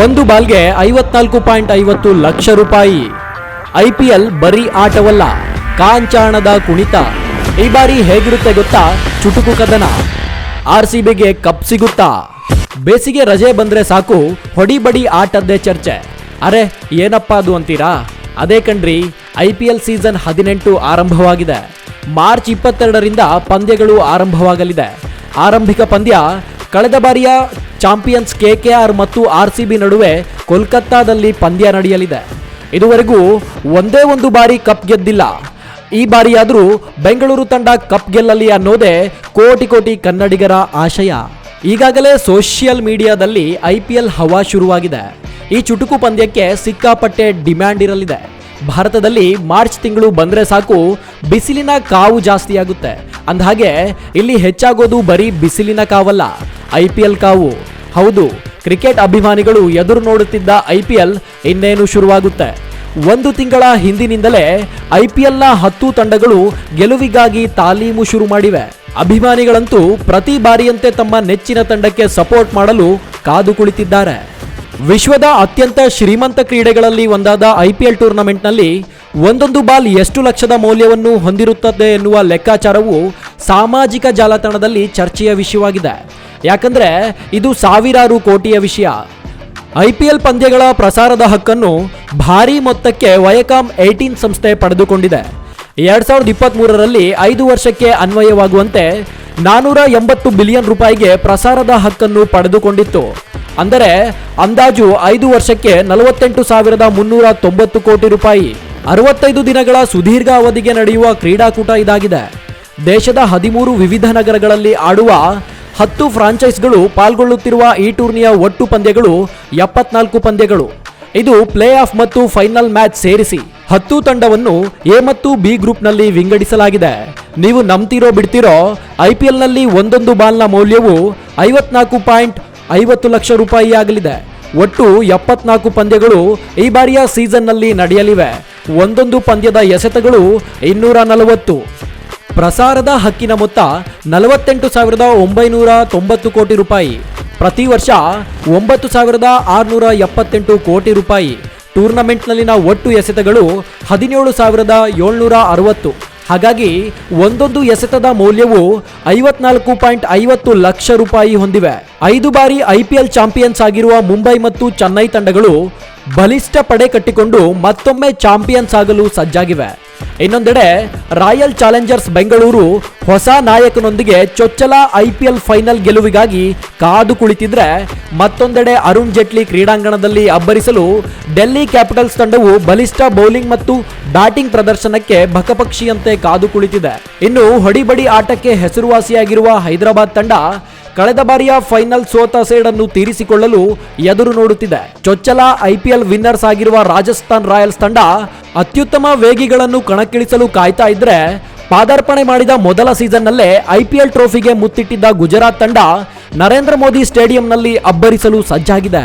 ಒಂದು ಬಾಲ್ಗೆ ಐವತ್ನಾಲ್ಕು ಪಾಯಿಂಟ್ ಐವತ್ತು ಲಕ್ಷ ರೂಪಾಯಿ. ಐ ಪಿ ಎಲ್ ಬರೀ ಆಟವಲ್ಲ, ಕಾಂಚಾಣದ ಕುಣಿತ. ಈ ಬಾರಿ ಹೇಗಿರುತ್ತೆ ಗೊತ್ತಾ? ಚುಟುಕು ಕದನ. ಆರ್ ಸಿ ಬಿಗೆ ಕಪ್ ಸಿಗುತ್ತಾ? ಬೇಸಿಗೆ ರಜೆ ಬಂದ್ರೆ ಸಾಕು, ಹೊಡಿಬಡಿ ಆಟದ್ದೇ ಚರ್ಚೆ. ಅರೆ, ಏನಪ್ಪ ಅದು ಅಂತೀರಾ? ಅದೇ ಕಣ್ರಿ, ಐ ಪಿ ಎಲ್ ಸೀಸನ್ ಹದಿನೆಂಟು ಆರಂಭವಾಗಿದೆ. ಮಾರ್ಚ್ ಇಪ್ಪತ್ತೆರಡರಿಂದ ಪಂದ್ಯಗಳು ಆರಂಭವಾಗಲಿದೆ. ಆರಂಭಿಕ ಪಂದ್ಯ, ಕಳೆದ ಬಾರಿಯ ಚಾಂಪಿಯನ್ಸ್ ಕೆಕೆಆರ್ ಮತ್ತು ಆರ್ ಸಿ ಬಿ ನಡುವೆ ಕೋಲ್ಕತ್ತಾದಲ್ಲಿ ಪಂದ್ಯ ನಡೆಯಲಿದೆ. ಇದುವರೆಗೂ ಒಂದೇ ಒಂದು ಬಾರಿ ಕಪ್ ಗೆದ್ದಿಲ್ಲ. ಈ ಬಾರಿಯಾದರೂ ಬೆಂಗಳೂರು ತಂಡ ಕಪ್ ಗೆಲ್ಲಲಿ ಅನ್ನೋದೇ ಕೋಟಿ ಕೋಟಿ ಕನ್ನಡಿಗರ ಆಶಯ. ಈಗಾಗಲೇ ಸೋಷಿಯಲ್ ಮೀಡಿಯಾದಲ್ಲಿ ಐ ಪಿ ಎಲ್ ಹವಾ ಶುರುವಾಗಿದೆ. ಈ ಚುಟುಕು ಪಂದ್ಯಕ್ಕೆ ಸಿಕ್ಕಾಪಟ್ಟೆ ಡಿಮ್ಯಾಂಡ್ ಇರಲಿದೆ. ಭಾರತದಲ್ಲಿ ಮಾರ್ಚ್ ತಿಂಗಳು ಬಂದರೆ ಸಾಕು ಬಿಸಿಲಿನ ಕಾವು ಜಾಸ್ತಿಯಾಗುತ್ತೆ ಅಂದಹಾಗೆ, ಇಲ್ಲಿ ಹೆಚ್ಚಾಗೋದು ಬರೀ ಬಿಸಿಲಿನ ಕಾವಲ್ಲ, ಐ ಪಿ ಎಲ್ ಕಾವು. ಹೌದು, ಕ್ರಿಕೆಟ್ ಅಭಿಮಾನಿಗಳು ಎದುರು ನೋಡುತ್ತಿದ್ದ ಐ ಪಿ ಎಲ್ ಇನ್ನೇನು ಶುರುವಾಗುತ್ತೆ? ಒಂದು ತಿಂಗಳ ಹಿಂದಿನಿಂದಲೇ ಐ ಪಿ ಎಲ್ನ ಹತ್ತು ತಂಡಗಳು ಗೆಲುವಿಗಾಗಿ ತಾಲೀಮು ಶುರು ಮಾಡಿವೆ. ಅಭಿಮಾನಿಗಳಂತೂ ಪ್ರತಿ ಬಾರಿಯಂತೆ ತಮ್ಮ ನೆಚ್ಚಿನ ತಂಡಕ್ಕೆ ಸಪೋರ್ಟ್ ಮಾಡಲು ಕಾದು ಕುಳಿತಿದ್ದಾರೆ. ವಿಶ್ವದ ಅತ್ಯಂತ ಶ್ರೀಮಂತ ಕ್ರೀಡೆಗಳಲ್ಲಿ ಒಂದಾದ ಐ ಪಿ ಎಲ್ ಟೂರ್ನಮೆಂಟ್ನಲ್ಲಿ ಒಂದೊಂದು ಬಾಲ್ ಎಷ್ಟು ಲಕ್ಷದ ಮೌಲ್ಯವನ್ನು ಹೊಂದಿರುತ್ತದೆ ಎನ್ನುವ ಲೆಕ್ಕಾಚಾರವು ಸಾಮಾಜಿಕ ಜಾಲತಾಣದಲ್ಲಿ ಚರ್ಚೆಯ ವಿಷಯವಾಗಿದೆ. ಯಾಕಂದ್ರೆ ಇದು ಸಾವಿರಾರು ಕೋಟಿಯ ವಿಷಯ. ಐ ಪಿ ಎಲ್ ಪಂದ್ಯಗಳ ಪ್ರಸಾರದ ಹಕ್ಕನ್ನು ಭಾರೀ ಮೊತ್ತಕ್ಕೆ ವಯಕಾಮ್ ಏಯ್ಟೀನ್ ಸಂಸ್ಥೆ ಪಡೆದುಕೊಂಡಿದೆ. ಎರಡ್ ಸಾವಿರದ ಇಪ್ಪತ್ತ್ ಮೂರರಲ್ಲಿ ಐದು ವರ್ಷಕ್ಕೆ ಅನ್ವಯವಾಗುವಂತೆ ನಾನೂರ ಎಂಬತ್ತು ಬಿಲಿಯನ್ ರೂಪಾಯಿಗೆ ಪ್ರಸಾರದ ಹಕ್ಕನ್ನು ಪಡೆದುಕೊಂಡಿತ್ತು. ಅಂದರೆ ಅಂದಾಜು ಐದು ವರ್ಷಕ್ಕೆ ನಲವತ್ತೆಂಟು ಸಾವಿರದ ಮುನ್ನೂರ ತೊಂಬತ್ತು ಕೋಟಿ ರೂಪಾಯಿ. ಅರವತ್ತೈದು ದಿನಗಳ ಸುದೀರ್ಘ ಅವಧಿಗೆ ನಡೆಯುವ ಕ್ರೀಡಾಕೂಟ ಇದಾಗಿದೆ. ದೇಶದ ಹದಿಮೂರು ವಿವಿಧ ನಗರಗಳಲ್ಲಿ ಆಡುವ ಹತ್ತು ಫ್ರಾಂಚೈಸ್ಗಳು ಪಾಲ್ಗೊಳ್ಳುತ್ತಿರುವ ಈ ಟೂರ್ನಿಯ ಒಟ್ಟು ಪಂದ್ಯಗಳು ಎಪ್ಪತ್ನಾಲ್ಕು ಪಂದ್ಯಗಳು. ಇದು ಪ್ಲೇ ಆಫ್ ಮತ್ತು ಫೈನಲ್ ಮ್ಯಾಚ್ ಸೇರಿಸಿ ಹತ್ತು ತಂಡವನ್ನು ಎ ಮತ್ತು ಬಿ ಗ್ರೂಪ್ನಲ್ಲಿ ವಿಂಗಡಿಸಲಾಗಿದೆ. ನೀವು ನಂಬ್ತಿರೋ ಬಿಡ್ತಿರೋ ಐ ಪಿ ಎಲ್ನಲ್ಲಿ ಒಂದೊಂದು ಬಾಲ್ನ ಮೌಲ್ಯವು ಐವತ್ನಾಲ್ಕು ಪಾಯಿಂಟ್ ಐವತ್ತು ಲಕ್ಷ ರೂಪಾಯಿ ಆಗಲಿದೆ ಒಟ್ಟು ಎಪ್ಪತ್ನಾಲ್ಕು ಪಂದ್ಯಗಳು ಈ ಬಾರಿಯ ಸೀಸನ್ನಲ್ಲಿ ನಡೆಯಲಿವೆ. ಒಂದೊಂದು ಪಂದ್ಯದ ಎಸೆತಗಳು ಇನ್ನೂರ ನಲವತ್ತು. ಪ್ರಸಾರದ ಹಕ್ಕಿನ ಮೊತ್ತ ನಲವತ್ತೆಂಟು ಸಾವಿರದ ಒಂಬೈನೂರ ತೊಂಬತ್ತು ಕೋಟಿ ರೂಪಾಯಿ. ಪ್ರತಿ ವರ್ಷ ಒಂಬತ್ತು ಸಾವಿರದ ಆರುನೂರ ಎಪ್ಪತ್ತೆಂಟು ಕೋಟಿ ರೂಪಾಯಿ. ಟೂರ್ನಮೆಂಟ್ನಲ್ಲಿನ ಒಟ್ಟು ಎಸೆತಗಳು ಹದಿನೇಳು ಸಾವಿರದ ಏಳ್ನೂರ ಅರವತ್ತು. ಹಾಗಾಗಿ ಒಂದೊಂದು ಎಸೆತದ ಮೌಲ್ಯವು ಐವತ್ನಾಲ್ಕು ಪಾಯಿಂಟ್ ಐವತ್ತು ಲಕ್ಷ ರೂಪಾಯಿ ಹೊಂದಿವೆ. ಐದು ಬಾರಿ ಐ ಪಿ ಎಲ್ ಚಾಂಪಿಯನ್ಸ್ ಆಗಿರುವ ಮುಂಬೈ ಮತ್ತು ಚೆನ್ನೈ ತಂಡಗಳು ಬಲಿಷ್ಠ ಪಡೆ ಕಟ್ಟಿಕೊಂಡು ಮತ್ತೊಮ್ಮೆ ಚಾಂಪಿಯನ್ಸ್ ಆಗಲು ಸಜ್ಜಾಗಿವೆ. ಇನ್ನೊಂದೆಡೆ ರಾಯಲ್ ಚಾಲೆಂಜರ್ಸ್ ಬೆಂಗಳೂರು ಹೊಸ ನಾಯಕನೊಂದಿಗೆ ಚೊಚ್ಚಲ ಐ ಪಿ ಎಲ್ ಫೈನಲ್ ಗೆಲುವಿಗಾಗಿ ಕಾದು ಕುಳಿತಿದ್ರೆ ಮತ್ತೊಂದೆಡೆ ಅರುಣ್ ಜೇಟ್ಲಿ ಕ್ರೀಡಾಂಗಣದಲ್ಲಿ ಅಬ್ಬರಿಸಲು ಡೆಲ್ಲಿ ಕ್ಯಾಪಿಟಲ್ಸ್ ತಂಡವು ಬಲಿಷ್ಠ ಬೌಲಿಂಗ್ ಮತ್ತು ಬ್ಯಾಟಿಂಗ್ ಪ್ರದರ್ಶನಕ್ಕೆ ಬಕಪಕ್ಷಿಯಂತೆ ಕಾದು ಕುಳಿತಿದೆ. ಇನ್ನು ಹೊಡಿಬಡಿ ಆಟಕ್ಕೆ ಹೆಸರುವಾಸಿಯಾಗಿರುವ ಹೈದರಾಬಾದ್ ತಂಡ ಕಳೆದ ಬಾರಿಯ ಫೈನಲ್ ಸೋತ ಸೇಡನ್ನು ತೀರಿಸಿಕೊಳ್ಳಲು ಎದುರು ನೋಡುತ್ತಿದೆ. ಚೊಚ್ಚಲ ಐಪಿಎಲ್ ವಿನ್ನರ್ಸ್ ಆಗಿರುವ ರಾಜಸ್ಥಾನ್ ರಾಯಲ್ಸ್ ತಂಡ ಅತ್ಯುತ್ತಮ ವೇಗಿಗಳನ್ನು ಕಣಕ್ಕಿಳಿಸಲು ಕಾಯ್ತಾ ಇದ್ರೆ ಪಾದಾರ್ಪಣೆ ಮಾಡಿದ ಮೊದಲ ಸೀಸನ್ನಲ್ಲೇ ಐಪಿಎಲ್ ಟ್ರೋಫಿಗೆ ಮುತ್ತಿಟ್ಟಿದ್ದ ಗುಜರಾತ್ ತಂಡ ನರೇಂದ್ರ ಮೋದಿ ಸ್ಟೇಡಿಯಂನಲ್ಲಿ ಅಬ್ಬರಿಸಲು ಸಜ್ಜಾಗಿದೆ.